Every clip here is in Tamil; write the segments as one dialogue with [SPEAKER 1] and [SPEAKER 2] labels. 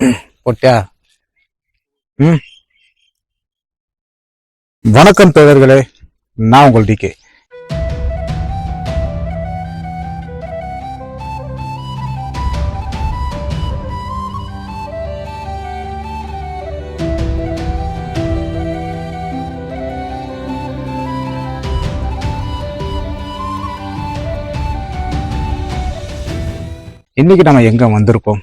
[SPEAKER 1] போட்டியா? ம்? வணக்கம் தோழர்களே நான் உங்கள் டிகே இன்னைக்கு நம்ம எங்க வந்திருக்கோம்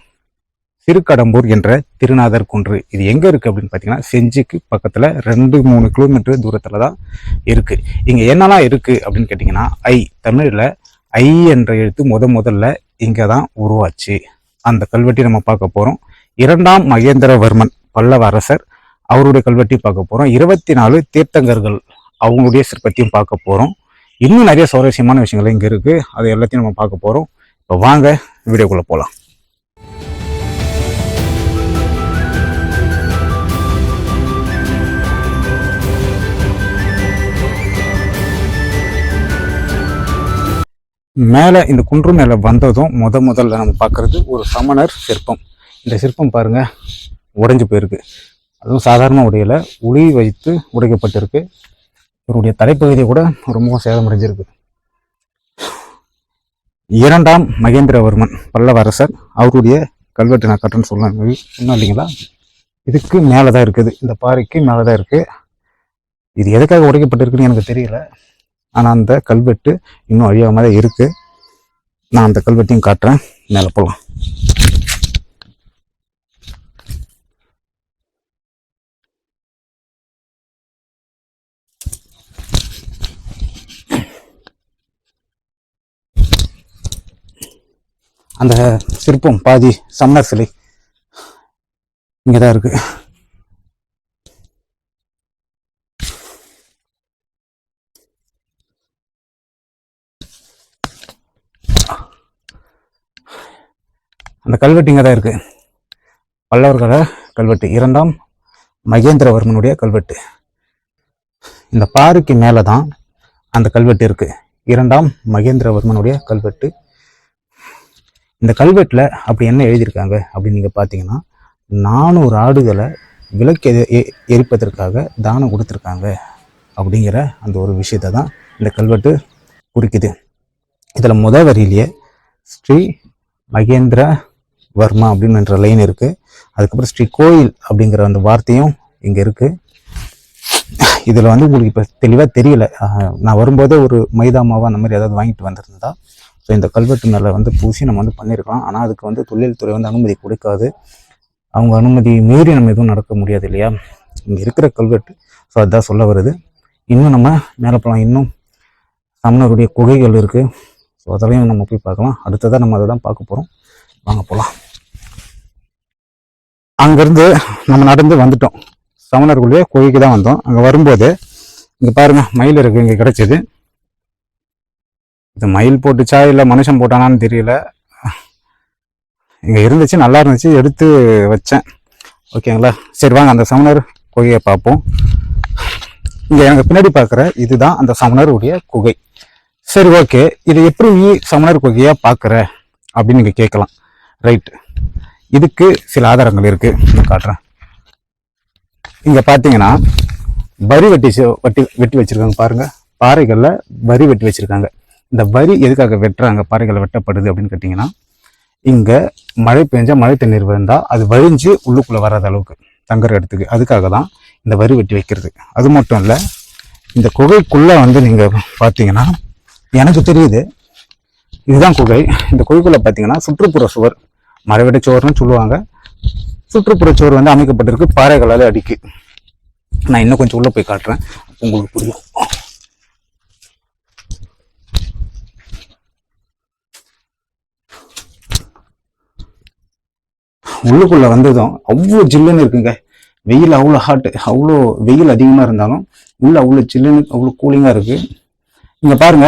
[SPEAKER 1] திருக்கடம்பூர் என்ற திருநாதர் குன்று. இது எங்கே இருக்குது அப்படின்னு பார்த்தீங்கன்னா செஞ்சிக்கு பக்கத்தில் ரெண்டு மூணு கிலோமீட்டர் தூரத்தில் தான் இருக்குது இங்கே என்னெல்லாம் இருக்குது அப்படின்னு கேட்டிங்கன்னா ஐ தமிழில் ஐ என்ற எழுத்து முத முதல்ல இங்கே தான் உருவாச்சு. அந்த கல்வெட்டி நம்ம பார்க்க போகிறோம் இரண்டாம் மகேந்திரவர்மன் பல்லவ அரசர் அவருடைய கல்வெட்டி பார்க்க போகிறோம் இருபத்தி நாலு தீர்த்தங்கர்கள் அவங்களுடைய சிற்பத்தையும் பார்க்க போகிறோம் இன்னும் நிறைய சுவாரஸ்யமான விஷயங்கள் இங்கே இருக்குது அது எல்லாத்தையும் நம்ம பார்க்க போகிறோம் இப்போ வாங்க வீடியோக்குள்ளே போகலாம் மேலே இந்த குன்று மேலே வந்ததும் முத முதல்ல நம்ம பார்க்குறது ஒரு சமணர் சிற்பம். இந்த சிற்பம் பாருங்கள் உடைஞ்சு போயிருக்கு. அதுவும் சாதாரண உடையில் உளி வைத்து உடைக்கப்பட்டிருக்கு. இவருடைய தலைப்பகுதி கூட ரொம்ப சேதமடைஞ்சிருக்கு. இரண்டாம் மகேந்திரவர்மன் பல்லவ அரசர் அவருடைய கல்வெட்டு நான் கட்டுன்னு சொன்னாங்க சொன்னோம் இல்லைங்களா? இதுக்கு மேலே தான் இருக்குது. இந்த பாறைக்கு மேலே தான் இருக்குது இது எதுக்காக உடைக்கப்பட்டிருக்குன்னு எனக்கு தெரியல. ஆனால் அந்த கல்வெட்டு இன்னும் அழியாமல் தான் இருக்கு. நான் அந்த கல்வெட்டையும் காட்டுறேன். மேலே போகலாம் அந்த சிற்பம் பாதி சம்மர் சிலை. இங்கே தான் இருக்கு. அந்த கல்வெட்டு இங்கே தான் இருக்குது பல்லவர்கள கல்வெட்டு. இரண்டாம் மகேந்திரவர்மனுடைய கல்வெட்டு. இந்த பாறைக்கு மேலே தான் அந்த கல்வெட்டு இருக்குது இரண்டாம் மகேந்திரவர்மனுடைய கல்வெட்டு. இந்த கல்வெட்டில் அப்படி என்ன எழுதியிருக்காங்க அப்படின்னு நீங்கள் பார்த்தீங்கன்னா நானூறு ஆடுகளை விலக்கு எ- எ- எரிப்பதற்காக தானம் கொடுத்துருக்காங்க அப்படிங்கிற அந்த ஒரு விஷயத்தை தான் இந்த கல்வெட்டு குறிக்குது. இதில் முத வரியிலேயே ஸ்ரீ மகேந்திர வர்மா அப்படின்ற லைன் இருக்குது அதுக்கப்புறம் ஸ்ரீ கோயில் அப்படிங்கிற அந்த வார்த்தையும் இங்கே இருக்குது இதில் வந்து உங்களுக்கு இப்போ தெளிவாக தெரியல. நான் வரும்போதே ஒரு மைதா மாவா அந்த மாதிரி ஏதாவது வாங்கிட்டு வந்திருந்தா ஸோ இந்த கல்வெட்டு மேலே வந்து பூசி நம்ம வந்து பண்ணியிருக்கலாம் ஆனால் அதுக்கு வந்து தொழில்துறை வந்து அனுமதி கொடுக்காது. அவங்க அனுமதி மீறி நம்ம எதுவும் நடக்க முடியாது இல்லையா? இங்கே இருக்கிற கல்வெட்டு. ஸோ அதுதான் சொல்ல வருது. இன்னும் நம்ம மேலே போகலாம் இன்னும் சமணருடைய குகைகள் இருக்குது ஸோ அதெல்லாம் நம்ம போய் பார்க்கலாம். அடுத்ததாக நம்ம அதை தான் பார்க்க போகிறோம் வாங்க போகலாம் அங்கேருந்து நம்ம நடந்து வந்துட்டோம். சமணர்களுடைய குகைக்கு தான் வந்தோம். அங்கே வரும்போது இங்கே பாருங்க மயில் இருக்கு இங்கே கிடச்சிது. இது மயில் போட்டுச்சா இல்லை மனுஷன் போட்டானான்னு தெரியல. இங்கே இருந்துச்சு நல்லா இருந்துச்சு எடுத்து வச்சேன். ஓகேங்களா? சரி வாங்க அந்த சமணர் குகையை பார்ப்போம். இங்கே எனக்கு பின்னாடி பார்க்குற இதுதான் அந்த சமணருடைய குகை. சரி ஓகே. இதை எப்படி நீ சமணர் குகையாக பார்க்குற? அப்படின்னு நீங்கள் கேட்கலாம். ரைட் இதுக்கு சில ஆதாரங்கள் இருக்கு. நான் காட்டுறேன். இங்க பாத்தீங்கன்னா வரி வெட்டி செ- வெட்டி வெட்டி வச்சிருக்காங்க பாருங்க. பாறைகள்ல வரி வெட்டி வச்சிருக்காங்க. இந்த வரி எதுக்காக வெட்டுறாங்க பாறைகளை வெட்டப்படுது அப்படின்னு கேட்டிங்கன்னா இங்க மழை பெஞ்சா மழை தண்ணீர் வந்தா அது வழிஞ்சு உள்ளுக்குள்ள வராத அளவுக்கு தங்குற இடத்துக்கு. அதுக்காக தான் இந்த வரி வெட்டி வைக்கிறது. அது மட்டும் இல்ல இந்த குகைக்குள்ள வந்து நீங்க பாத்தீங்கன்னா எனக்கு தெரியுது இதுதான் குகை. இந்த குகைக்குள்ள பாத்தீங்கன்னா சுற்றுப்புற சுவர் மறைவிட சோறுனு சொல்லுவாங்க. சுற்றுப்புற சோறு வந்து அமைக்கப்பட்டிருக்கு. பாறைகளால் அடிக்கு. நான் இன்னும் கொஞ்சம் உள்ளே போய் காட்டுறேன். உங்களுக்கு புரியும். உள்ளுக்குள்ளே வந்ததும் அவ்வளோ ஜில்லுன்னு இருக்குங்க. வெயில் அவ்வளோ ஹாட்டு அவ்வளோ வெயில் அதிகமாக இருந்தாலும் உள்ளே அவ்வளோ ஜில்லுன்னு அவ்வளோ கூலிங்காக இருக்குது இங்கே பாருங்க.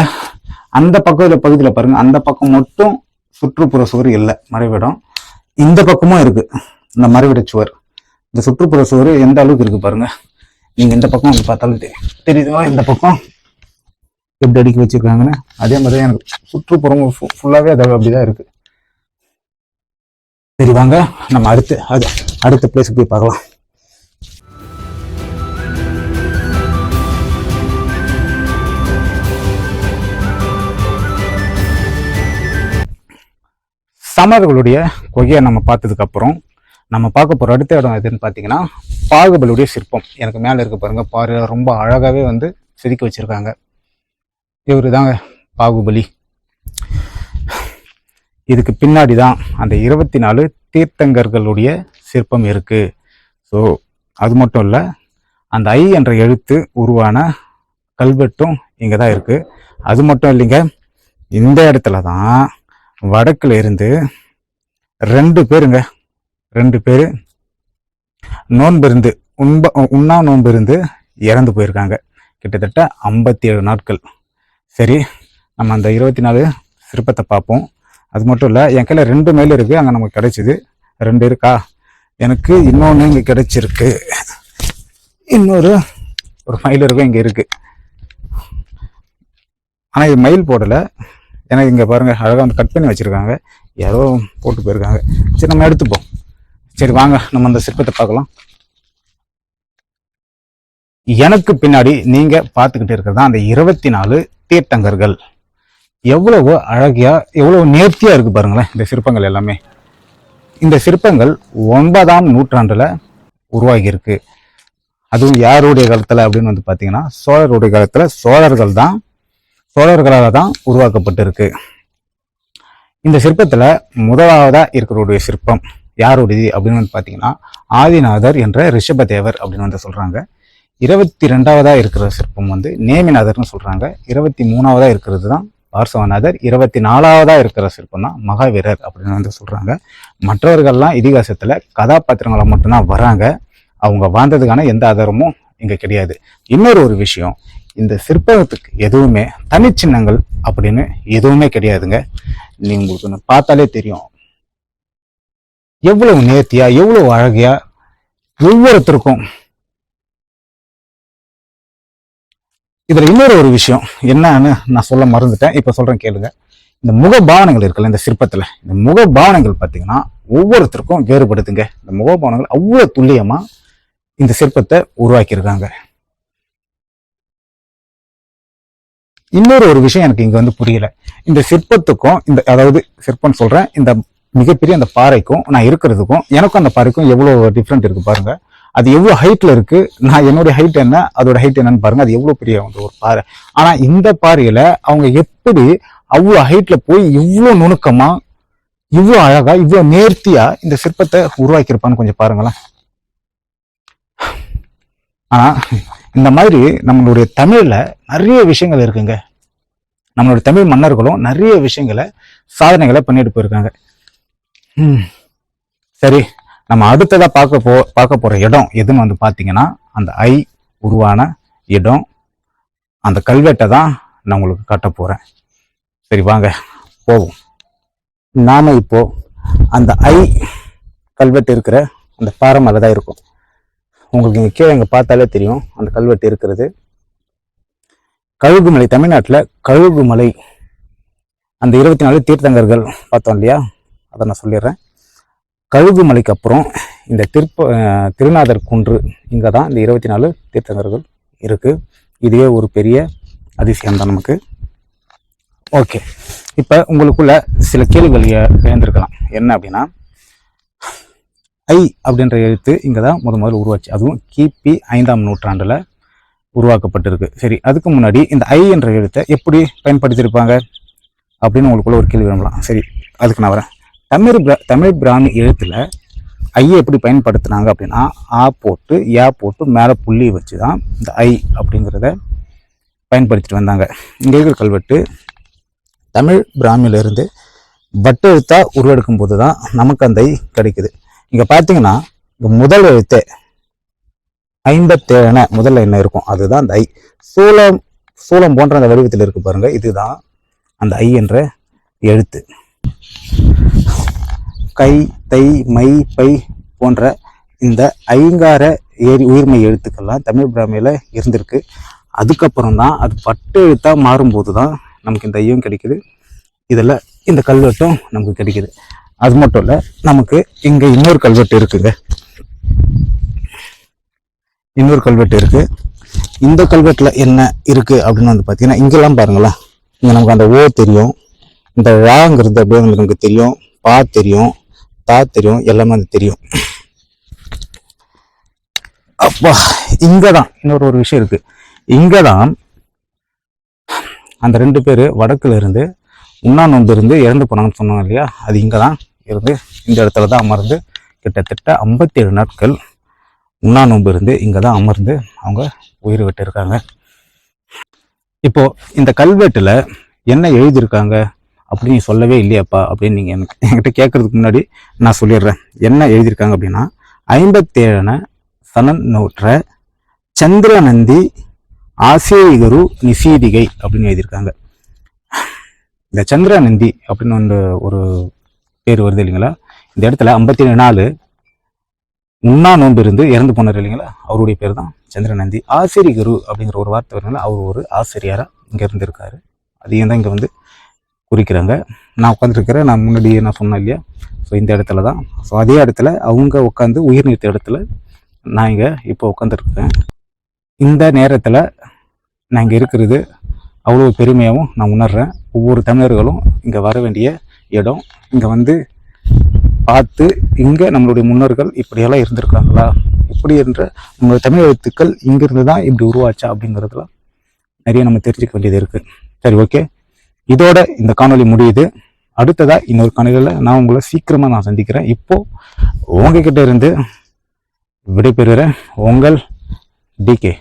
[SPEAKER 1] அந்த பக்கத்தில் பகுதியில் பாருங்கள் அந்த பக்கம் மட்டும் சுற்றுப்புற சுவர் இல்லை. மறைவிடம் இந்த பக்கமும் இருக்கு. இந்த மறைவிட சுவர். இந்த சுற்றுப்புற சுவர் எந்த அளவுக்கு இருக்கு பாருங்க. நீங்க இந்த பக்கம் வந்து பார்த்தாலும் தெரியும் இந்த பக்கம் எப்படி அடுக்கி வச்சிருக்காங்கன்னு? அதே மாதிரி எனக்கு சுற்றுப்புறம் ஃபுல்லாவே அது அப்படிதான் இருக்கு. சரி வாங்க. நம்ம அடுத்து அது அடுத்த பிளேஸுக்கு போய் பார்க்கலாம். சமர்களுடைய கொகையை நம்ம பார்த்ததுக்கப்புறம் நம்ம பார்க்க போகிற அடுத்த இடம் எதுன்னு பார்த்தீங்கன்னா பாகுபலியுடைய சிற்பம். எனக்கு மேலே இருக்க பாருங்கள் பாரு ரொம்ப அழகாகவே வந்து செதுக்கி வச்சிருக்காங்க. இவர் தாங்க பாகுபலி. இதுக்கு பின்னாடி தான் அந்த இருபத்தி நாலு தீர்த்தங்கர்களுடைய சிற்பம் இருக்குது ஸோ அது மட்டும் இல்லை அந்த ஐ என்ற எழுத்து உருவான கல்வெட்டும் இங்கே தான் இருக்குது அது மட்டும் இல்லைங்க இந்த இடத்துல தான் வடக்குல இருந்து ரெண்டு பேருங்க. ரெண்டு பேர். நோன்பிருந்து உண்ப உண்ணா நோன்பிருந்து இறந்து போயிருக்காங்க. கிட்டத்தட்ட ஐம்பத்தி ஏழு நாட்கள். சரி நம்ம அந்த இருபத்தி நாலு சிற்பத்தை பார்ப்போம். அது மட்டும் இல்லை என் கையில் ரெண்டு மெயில் இருக்கு அங்கே நமக்கு கிடைச்சிது. ரெண்டு இருக்கா? எனக்கு இன்னொன்று இங்கே கிடைச்சிருக்கு. இன்னொரு ஒரு மயில் இருக்கும் இங்கே இருக்குது ஆனால் இது மயில் போடலை. ஏன்னா இங்கே பாருங்கள் அழகாக வந்து கட் பண்ணி வச்சுருக்காங்க. யாரோ போட்டு போயிருக்காங்க. சரி நம்ம எடுத்துப்போம். சரி வாங்க நம்ம அந்த சிற்பத்தை பார்க்கலாம். எனக்கு பின்னாடி நீங்கள் பார்த்துக்கிட்டு இருக்கிறது அந்த இருபத்தி நாலு தீர்த்தங்கர்கள். எவ்வளவு அழகியா எவ்வளவு நேர்த்தியாக இருக்கு பாருங்களேன் இந்த சிற்பங்கள் எல்லாமே. இந்த சிற்பங்கள் ஒன்பதாம் நூற்றாண்டில் உருவாகியிருக்கு. அதுவும் யாருடைய காலத்தில் அப்படின்னு வந்து பார்த்தீங்கன்னா சோழருடைய காலத்தில் சோழர்கள் தான் சோழர்களால தான் உருவாக்கப்பட்டிருக்கு. இந்த சிற்பத்தில் முதலாவதாக இருக்கிறவருடைய சிற்பம் யாருடையது அப்படின்னு வந்து பார்த்தீங்கன்னா ஆதிநாதர் என்ற ரிஷபதேவர் அப்படின்னு வந்து சொல்கிறாங்க இருபத்தி ரெண்டாவதாக இருக்கிற சிற்பம் வந்து நேமிநாதர்னு சொல்கிறாங்க இருபத்தி மூணாவதாக இருக்கிறது தான் பார்சவநாதர். இருபத்தி நாலாவதாக இருக்கிற சிற்பம் தான் மகாவீரர் அப்படின்னு வந்து சொல்கிறாங்க மற்றவர்கள்லாம் இதிகாசத்தில் கதாபாத்திரங்களை மட்டும்தான் வராங்க. அவங்க வாழ்ந்ததுக்கான எந்த ஆதாரமும் இங்கே கிடையாது. இன்னொரு ஒரு விஷயம் இந்த சிற்பத்துக்கு எதுவுமே தனிச்சின்னங்கள் அப்படின்னு எதுவுமே கிடையாதுங்க. நீங்க உங்களுக்கு ஒன்று பார்த்தாலே தெரியும். எவ்வளவு நேர்த்தியா எவ்வளவு அழகியா ஒவ்வொருத்தருக்கும். இதுல இன்னொரு ஒரு விஷயம் என்னன்னு நான் சொல்ல மறந்துட்டேன். இப்ப சொல்றேன் கேளுங்க. இந்த முக பாவனங்கள் இருக்குல்ல இந்த சிற்பத்துல. இந்த முக பாவனங்கள் பாத்தீங்கன்னா ஒவ்வொருத்தருக்கும் வேறுபடுதுங்க. இந்த முக பாவனங்கள் அவ்வளவு துல்லியமா இந்த சிற்பத்தை உருவாக்கியிருக்காங்க. இன்னொரு ஒரு விஷயம் எனக்கு இங்க வந்து புரியல. இந்த சிற்பத்துக்கும் இந்த அதாவது சிற்பம் சொல்றேன் இந்த மிகப்பெரிய அந்த பாறைக்கும் நான் இருக்கிறதுக்கும் எனக்கும் அந்த பாறைக்கும் எவ்வளவு டிஃப்ரெண்ட் இருக்கு பாருங்க. அது எவ்வளவு ஹைட்ல இருக்கு? நான் என்னுடைய ஹைட் என்ன? அதோட ஹைட் என்னன்னு பாருங்க. அது எவ்வளவு பெரிய வந்து ஒரு பாறை. ஆனா இந்த பாறையில அவங்க எப்படி அவ்வளவு ஹைட்ல போய் இவ்வளவு நுணுக்கமா இவ்வளவு அழகா இவ்வளவு நேர்த்தியா இந்த சிற்பத்தை உருவாக்கியிருப்பான்னு கொஞ்சம் பாருங்களேன். ஆனா இந்த மாதிரி நம்மளுடைய தமிழில் நிறைய விஷயங்கள் இருக்குங்க. நம்மளுடைய தமிழ் மன்னர்களும் நிறைய விஷயங்களை சாதனைகளை பண்ணிட்டு போயிருக்காங்க. ம். சரி நம்ம அடுத்ததாக பார்க்க போ பார்க்க போகிற இடம் எதுன்னு வந்து பார்த்தீங்கன்னா அந்த ஐ உருவான இடம் அந்த கல்வெட்டை தான் நான் உங்களுக்கு காட்ட போகிறேன் சரி வாங்க போவோம். நாம இப்போ அந்த ஐ கல்வெட்டு இருக்கிற அந்த பாறை மேலே தான் இருக்கும். உங்களுக்கு இங்கே கீழே இங்கே பார்த்தாலே தெரியும். அந்த கல்வெட்டு இருக்கிறது. கழுகுமலை தமிழ்நாட்டில் கழுகுமலை. அந்த இருபத்தி நாலு தீர்த்தங்கர்கள் பார்த்தோம் இல்லையா? அதை நான் சொல்லிடுறேன். கழுகுமலைக்கு அப்புறம் இந்த திருப்ப திருநாதர் குன்று இங்கே தான் இந்த இருபத்தி நாலு தீர்த்தங்கர்கள் இருக்குது இதுவே ஒரு பெரிய அதிசயம் தான் நமக்கு. ஓகே. இப்போ உங்களுக்குள்ள சில கேள்விகள் எழுந்திருக்கலாம். என்ன அப்படின்னா ஐ அப்படின்ற எழுத்து இங்கே தான் முத முதல்ல உருவாச்சு. அதுவும் கிபி ஐந்தாம் நூற்றாண்டில் உருவாக்கப்பட்டிருக்கு. சரி அதுக்கு முன்னாடி இந்த ஐ என்ற எழுத்தை எப்படி பயன்படுத்தியிருப்பாங்க? அப்படின்னு உங்களுக்குள்ள ஒரு கேள்வி விரும்பலாம் சரி அதுக்கு நான் வரேன். தமிழ் பிரா தமிழ் பிராமி எழுத்தில் ஐயை எப்படி பயன்படுத்தினாங்க அப்படின்னா ஆ போட்டு யா போட்டு மேலே புள்ளி வச்சு தான் இந்த ஐ அப்படிங்கிறத பயன்படுத்திட்டு வந்தாங்க. இங்கே இருக்கிற கல்வெட்டு தமிழ் பிராமியிலிருந்து இருந்து வட்டெழுத்தா உருவெடுக்கும் போது தான் நமக்கு அந்த ஐ கிடைக்குது. இங்க பார்த்தீங்கன்னா இந்த முதல் எழுத்தே ஐம்பத்தேழன முதல்ல என்ன இருக்கும். அதுதான் அந்த ஐ. சூலம் சூலம் போன்ற அந்த வடிவத்தில் இருக்கு பாருங்க. இதுதான் அந்த ஐ என்ற எழுத்து. கை தை மை பை போன்ற இந்த ஐங்கார ஏரி உயிர்மை எழுத்துக்கள்லாம் தமிழ் பிராமியில் இருந்திருக்கு. அதுக்கப்புறம் தான் அது பட்டு எழுத்தாக மாறும்போது தான் நமக்கு இந்த ஐயும் கிடைக்குது. இதில் இந்த கல்வெட்டும் நமக்கு கிடைக்குது. அது மட்டும் இல்லை நமக்கு இங்கே இன்னொரு கல்வெட்டு இருக்குங்க. இன்னொரு கல்வெட்டு இருக்கு. இந்த கல்வெட்டில் என்ன இருக்கு அப்படின்னு வந்து பார்த்தீங்கன்னா இங்கெல்லாம் பாருங்களேன். இங்கே நமக்கு அந்த ஓ தெரியும். இந்த வாங்கிறது அப்படியே நமக்கு தெரியும். பா தெரியும். தா தெரியும். எல்லாமே அது தெரியும். அப்பா இங்கே தான் இன்னொரு ஒரு விஷயம் இருக்கு. இங்கே தான் அந்த ரெண்டு பேர் வடக்குல இருந்து உண்ணா நொந்து இருந்து இறந்து போனாங்கன்னு சொன்னாங்க இல்லையா? அது இங்கே தான் இருந்து இந்த இடத்துல தான் அமர்ந்து கிட்டத்தட்ட ஐம்பத்தி ஏழு நாட்கள் உண்ணா நோன்பு இருந்து இங்கே தான் அமர்ந்து அவங்க உயிர் விட்டுருக்காங்க. இப்போது இப்போ இந்த கல்வெட்டில் என்ன எழுதியிருக்காங்க அப்படின்னு சொல்லவே இல்லையாப்பா அப்படின்னு நீங்கள் எனக்கு என்கிட்ட கேட்கறதுக்கு முன்னாடி நான் சொல்லிடுறேன். என்ன எழுதியிருக்காங்க அப்படின்னா ஐம்பத்தேழன சனன் நூற்ற சந்திரநந்தி ஆசேகரு நிசீதிகை அப்படின்னு எழுதியிருக்காங்க. இந்த சந்திரநந்தி அப்படின்னு ஒன்று ஒரு பேர் வருது இல்லைங்களா? இந்த இடத்துல ஐம்பத்தி ஏழு நாள் உண்ணா நோன்பு இருந்து இறந்து போனார் இல்லைங்களா? அவருடைய பேர் தான் சந்திரநந்தி. ஆசிரிய குரு அப்படிங்கிற ஒரு வார்த்தை வருங்களா அவர் ஒரு ஆசிரியராக இங்கே இருந்திருக்காரு. அதையும் தான் இங்கே வந்து குறிக்கிறாங்க. நான் உட்காந்துருக்கிறேன் நான் முன்னாடியே நான் சொன்னேன் இல்லையா? ஸோ இந்த இடத்துல தான். ஸோ அதே இடத்துல அவங்க உட்காந்து உயிர் நீத்த இடத்துல நான் இங்கே இப்போ உட்காந்துருக்கேன் இந்த நேரத்தில் நான் இங்கே இருக்கிறது அவ்வளோ பெருமையாகவும் நான் உணர்றேன். ஒவ்வொரு தமிழர்களும் இங்கே வர வேண்டிய இடம். இங்கே வந்து பார்த்து இங்கே நம்மளுடைய முன்னோர்கள் இப்படியெல்லாம் இருந்திருக்காங்களா? இப்படி என்ற நம்மளுடைய தமிழ் எழுத்துக்கள் இங்கிருந்து தான் இப்படி உருவாச்சா அப்படிங்கிறதுலாம் நிறைய நம்ம தெரிஞ்சுக்க வேண்டியது இருக்குது சரி ஓகே. இதோட இந்த காணொளி முடியுது. அடுத்ததாக இன்னொரு காணொலியில் நான் உங்களை சீக்கிரமாக நான் சந்திக்கிறேன். இப்போது உங்ககிட்ட இருந்து விடைபெறுகிறேன். உங்கள் டிகே